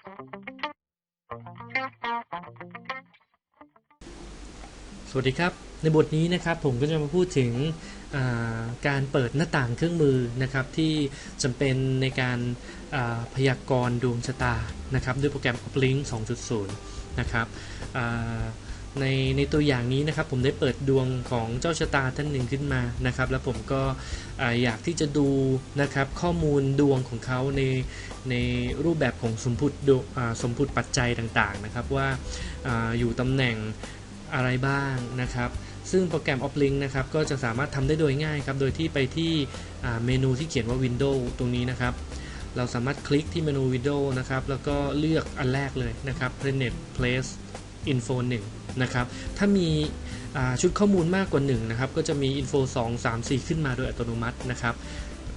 สวัสดีครับ ในบทนี้นะครับผมก็จะมาพูดถึงการเปิดหน้าต่างเครื่องมือนะครับที่จำเป็นในการพยากรณ์ดวงชะตานะครับด้วยโปรแกรม Uplink 2.0 นะครับ ในในตัวอย่างนี้นะครับผมได้เปิดดวงของเจ้าชะตาท่านหนึ่งขึ้นมานะครับ แล้วผมก็อยากที่จะดูนะครับข้อมูลดวงของเขาในในรูปแบบของสมพุติสมพุติปัจจัยต่างๆนะครับว่าออยู่ตำแหน่งอะไรบ้างนะครับซึ่งโปรแกรม Uplink นะครับก็จะสามารถทำได้โดยง่ายครับ โดยที่ไปที่เมนูที่เขียนว่า Windows ตรงนี้นะครับ เราสามารถคลิกที่เมนู Windows นะครับ แล้วก็เลือกอันแรกเลยนะครับ Planet Place Info 1นะครับ ถ้ามีชุดข้อมูลมากกว่า1นะครับ ก็จะมี Info 2 3 4 ขึ้นมาโดยอัตโนมัตินะครับ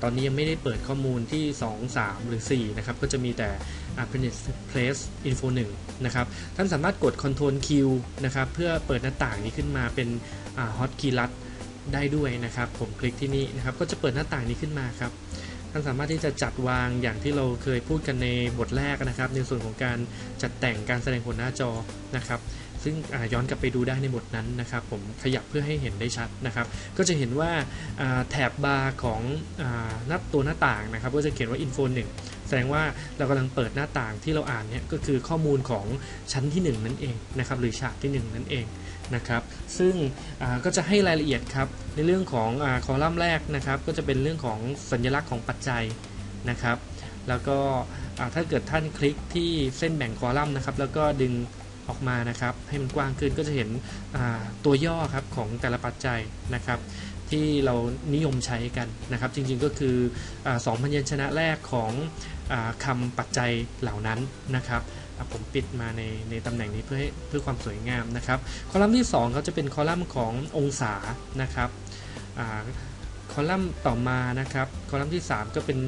ตอนนี้ยังไม่ได้เปิดข้อมูลที่ 2 3 หรือ 4 นะครับ ก็จะมีแต่ Planet Place Info 1นะครับ ท่านสามารถกด Ctrl Q นะครับ เพื่อเปิดหน้าต่างนี้ขึ้นมาเป็น Hot Key ลัดได้ด้วยนะครับ ผมคลิกที่นี่นะครับ ก็จะเปิดหน้าต่างนี้ขึ้นมาครับ ท่านสามารถที่จะจัดวางอย่างที่เราเคยพูดกันในบทแรกนะครับ ในส่วนของการจัดแต่งการแสดงผลหน้าจอนะครับ ซึ่งย้อนกลับไปดูได้ในบทนั้นนะครับ ผมขยับเพื่อให้เห็นได้ชัดนะครับ ก็จะเห็นว่าแถบบาร์ของนับตัวหน้าต่างนะครับ ก็จะเขียนว่า info 1 ดงว่าเรากำลังเปิดหน้าต่างที่เราอ่านเนี่ยก็คือข้อมูลของชั้นที่ 1 นั่นเองนะครับหรือฉากที่ 1 นั่นเองนะครับซึ่งก็จะให้รายละเอียดครับในเรื่องของอคอลัมน์แรกนะครับก็จะเป็นเรื่องของสัญลักษณ์ของปัจจัยนะครับ แล้วก็ถ้าเกิดท่านคลิกที่เส้นแบ่งคอลัมน์นะครับแล้วก็ดึงออกมานะครับให้มันกว้างขึ้นก็จะเห็นตัวย่อครับของแต่ละปัจจัยนะครับ ที่เรานิยมใช้กันนะครับ จริงๆก็คืออสองพยัญชนะแรกของคำปัจจัยเหล่านั้นนะครับผมปิดมาในในตำแหน่งนี้เพื่อให้เพื่อความสวยงามนะครับ คอลัมน์ที่2เขาจะเป็นคอลัมน์ขององศานะครับคอลัมน์ต่อมานะครับ คอลัมน์ที่ 3 ก็เป็น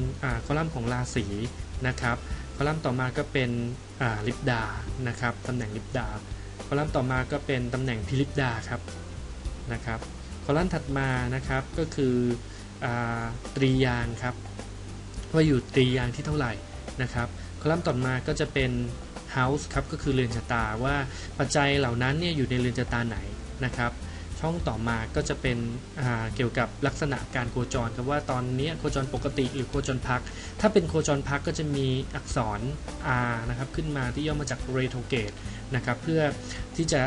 คอลัมน์ของราศีนะครับ คอลัมน์ต่อมาก็เป็นลิปดานะครับตำแหน่งลิปดา คอลัมน์ต่อมาก็เป็นตำแหน่งพิลิปดาครับนะครับ คอลัมน์ถัดมานะครับก็คืออตรียางครับ ว่าอยู่ตรียางที่เท่าไหร่นะครับคอลัมน์ต่อมาก็จะเป็น House ครับก็คือเรือนชะตาว่าปัจจัยเหล่านั้นเนี่ยอยู่ในเรือนชะตาไหนนะครับ ช่องต่อมาก็จะเป็นเกี่ยวกับลักษณะการโคจรครับว่าตอนนี้โคจรปกติหรือโคจรพัก ถ้าเป็นโคจรพักก็จะมีอักษร R นะครับขึ้นมาที่ย่อมาจาก retrograde นะครับเพื่อที่จะ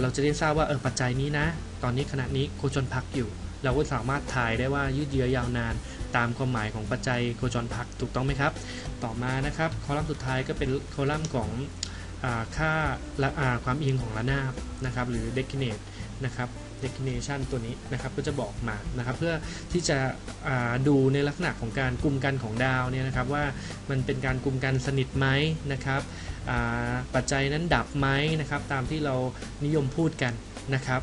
เราจะได้ทราบว่าเออปัจจัยนี้นะ ตอนนี้ขณะนี้โคจรพักอยู่ เราก็สามารถถ่ายได้ว่ายืดเยื้อยาวนาน ตามความหมายของปัจจัยโคจรพักถูกต้องไหมครับ ต่อมานะครับคอลัมน์สุดท้ายก็เป็นคอลัมน์ของค่าความเอียงของระนาบนะครับหรือ declinate นะครับ declination ตัวนี้นะครับก็จะบอกมานะครับเพื่อที่จะดูในลักษณะของการกลุ่มกันของดาวเนี่ยนะครับว่ามันเป็นการกลุ่มกันสนิทไหมนะครับปัจจัยนั้นดับไหมนะครับตามที่เรานิยมพูดกันนะครับ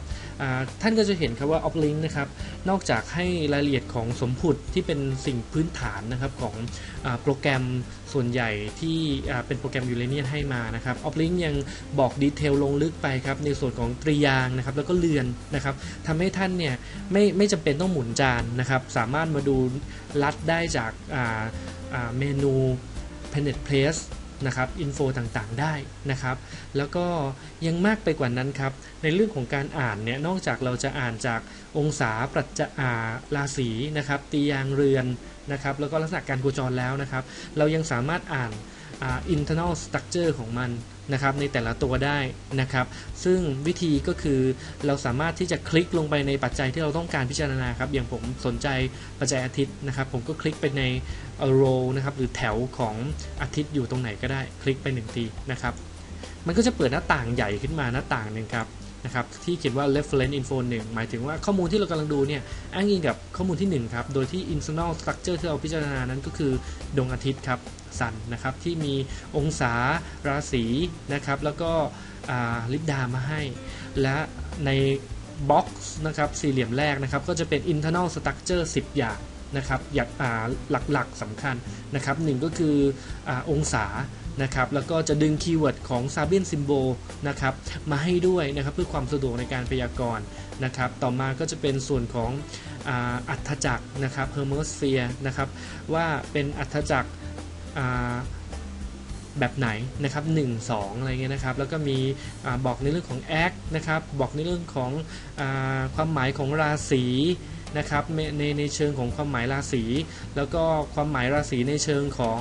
ท่านก็จะเห็นครับว่า Uplink นะครับนอกจากให้รายละเอียดของสมผุดที่เป็นสิ่งพื้นฐานนะครับของอโปรแกรมส่วนใหญ่ที่เป็นโปรแกรมยูเรเนียนให้มานะครับ Uplink ยังบอกดีเทลลงลึกไปครับในส่วนของตรียางนะครับแล้วก็เรือนนะครับทำให้ท่านเนี่ยไม่ไม่จำเป็นต้องหมุนจานนะครับสามารถมาดูลัดได้จากเมนู Planet Place นะครับอินโฟต่างๆได้นะครับ แล้วก็ยังมากไปกว่านั้นครับ ในเรื่องของการอ่านเนี่ยนอกจากเราจะอ่านจากองศาปรัจาราศีนะครับตียางเรือนนะครับแล้วก็ลักษณะการโคจรแล้วนะครับ เรายังสามารถอ่าน internal structure ของมันนะครับในแต่ละตัวได้นะครับ ซึ่งวิธีก็คือเราสามารถที่จะคลิกลงไปในปัจจัยที่เราต้องการพิจารณาครับ อย่างผมสนใจปัจจัยอาทิตย์นะครับ ผมก็คลิกไปใน row นะครับหรือแถวของอาทิตย์อยู่ตรงไหนก็ได้คลิกไป1ทีนะครับมันก็จะเปิดหน้าต่างใหญ่ขึ้นมาหน้าต่างหนึ่งครับนะครับที่เขียนว่า reference info 1 หมายถึงว่าข้อมูลที่เรากำลังดูเนี่ยอ้างอิงกับข้อมูลที่ 1 ครับ โดยที่ internal structure ที่เราพิจารณานั้นก็คือดวงอาทิตย์ครับสันนะครับที่มีองศาราศีนะครับแล้วก็ลิปดามาให้ และในบ็อกซ์นะครับสี่เหลี่ยมแรกนะครับก็จะเป็น internal structure 10 อย่าง นะครับอย่างหลักๆสำคัญนะครับหนึ่งก็คืออองศานะครับแล้วก็จะดึงคีย์เวิร์ดของ s a b i a n Symbol นะครับมาให้ด้วยนะครับเพื่อความสะดวกในการพยากรณ์นะครับต่อมาก็จะเป็นส่วนของอัฐจักรนะครับ Hermosphere นะครับว่าเป็นอัฐจักรแบบไหนนะครับ1 2อะไรเงี้ยนะครับ แล้วก็มีอบอกในเรื่องของ act นะครับ บอกในเรื่องของอความหมายของราศี นะครับในในเชิงของความหมายราศีแล้วก็ความหมายราศีในเชิงของ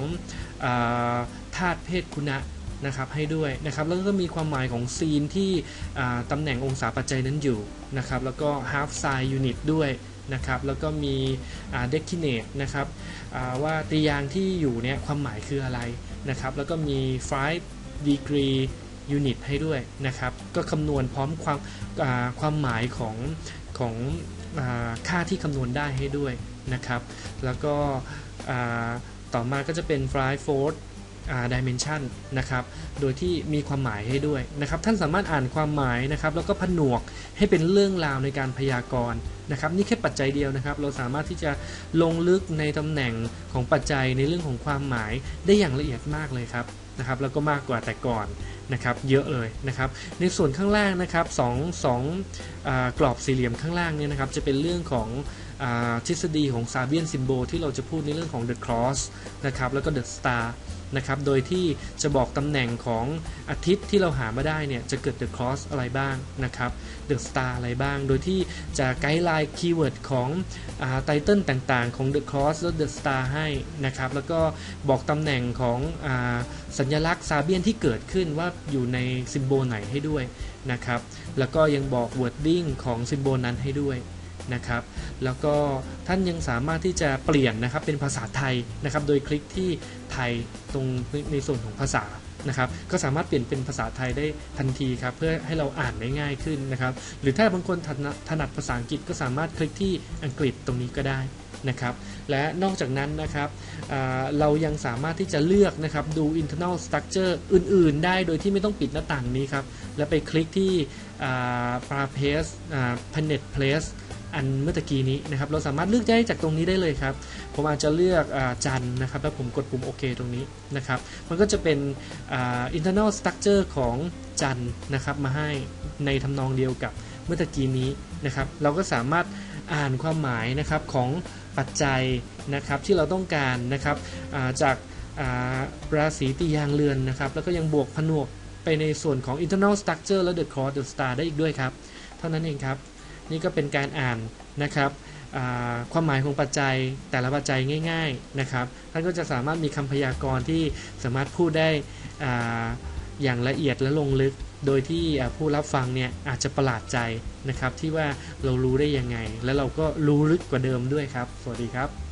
าธาตุเพศคุณะนะครับให้ด้วยนะครับแล้วก็มีความหมายของซีนที่ตำแหน่งองศาปัจจัยนั้นอยู่นะครับแล้วก็ half side unit ด้วยนะครับแล้วก็มีเด็ก i ิเนตนะครับว่าตรียางที่อยู่เนี่ยความหมายคืออะไรนะครับแล้วก็มี five degree unit ให้ด้วยนะครับก็คำนวณพร้อมความความหมายของ ของอค่าที่คำนวณได้ให้ด้วยนะครับ แล้วก็ต่อมาก็จะเป็น five fourth อ่า dimension นะครับ โดยที่มีความหมายให้ด้วยนะครับ ท่านสามารถอ่านความหมายนะครับ แล้วก็ผนวกให้เป็นเรื่องราวในการพยากรณ์นะครับ นี่แค่ปัจจัยเดียวนะครับ เราสามารถที่จะลงลึกในตำแหน่งของปัจจัยในเรื่องของความหมายได้อย่างละเอียดมากเลยครับ นะครับ แล้วก็มากกว่าแต่ก่อนนะครับ เยอะเลยนะครับ ในส่วนข้างล่างนะครับสองสองอกรอบสี่เหลี่ยมข้างล่างเนี่ยนะครับ จะเป็นเรื่องของอทฤษฎีของซาเบียนซิมโบที่เราจะพูดในเรื่องของ The Cross นะครับ แล้วก็ The Star นะครับ โดยที่จะบอกตำแหน่งของอาทิตย์ที่เราหามาได้เนี่ย จะเกิด The Cross อะไรบ้างนะครับ The Star อะไรบ้าง โดยที่จะไกด์ไลน์คีย์เวิร์ดของไตเติลต่างๆ ของ The Cross และ The Star ให้นะครับ แล้วก็บอกตำแหน่งของอสัญลักษณ์ซาเบียนที่เกิดขึ้นว่าอยู่ในซิมโบลไหนให้ด้วยนะครับ แล้วก็ยังบอก wording ของซิมโบลนั้นให้ด้วยนะครับ แล้วก็ท่านยังสามารถที่จะเปลี่ยนนะครับเป็นภาษาไทยนะครับ โดยคลิกที่ ทยตรงในส่วนของภาษานะครับก็สามารถเปลี่ยนเป็นภาษาไทยได้ทันทีครับเพื่อให้เราอ่านได้ง่ายขึ้นนะครับหรือถ้าบางคนถนัดถนัดภาษาอังกฤษก็สามารถคลิกที่อังกฤษตรงนี้ก็ได้นะครับและนอกจากนั้นนะครับเรายังสามารถที่จะเลือกนะครับดู internal structure อื่น ๆ ได้โดยที่ไม่ต้องปิดหน้าต่างนี้ครับ แล้วไปคลิกที่ parapace planet place อันเมื่อตะกี้นี้นะครับเราสามารถเลือกได้จากตรงนี้ได้เลยครับผมอาจจะเลือกอจันนะครับแล้วผมกดปุ่มโอเคตรงนี้นะครับมันก็จะเป็นอ internal structure ของจันนะครับมาให้ในทำนองเดียวกับเมื่อตะกี้นี้นะครับเราก็สามารถอ่านความหมายนะครับของปัจจัยนะครับที่เราต้องการนะครับาจาการาศีตียางเรือนนะครับแล้วก็ยังบวกผนวกไปในส่วนของ internal structure และ the cross the star ได้อีกด้วยครับ เท่านั้นเองครับ นี่ก็เป็นการอ่านนะครับความหมายของปัจจัยแต่ละปัจจัยง่ายๆนะครับท่านก็จะสามารถมีคำพยากรณ์ที่สามารถพูดได้ออย่างละเอียดและลงลึก โดยที่ผู้รับฟังเนี่ยอาจจะประหลาดใจนะครับที่ว่าเรารู้ได้ยังไง และเราก็รู้ลึกกว่าเดิมด้วยครับ สวัสดีครับ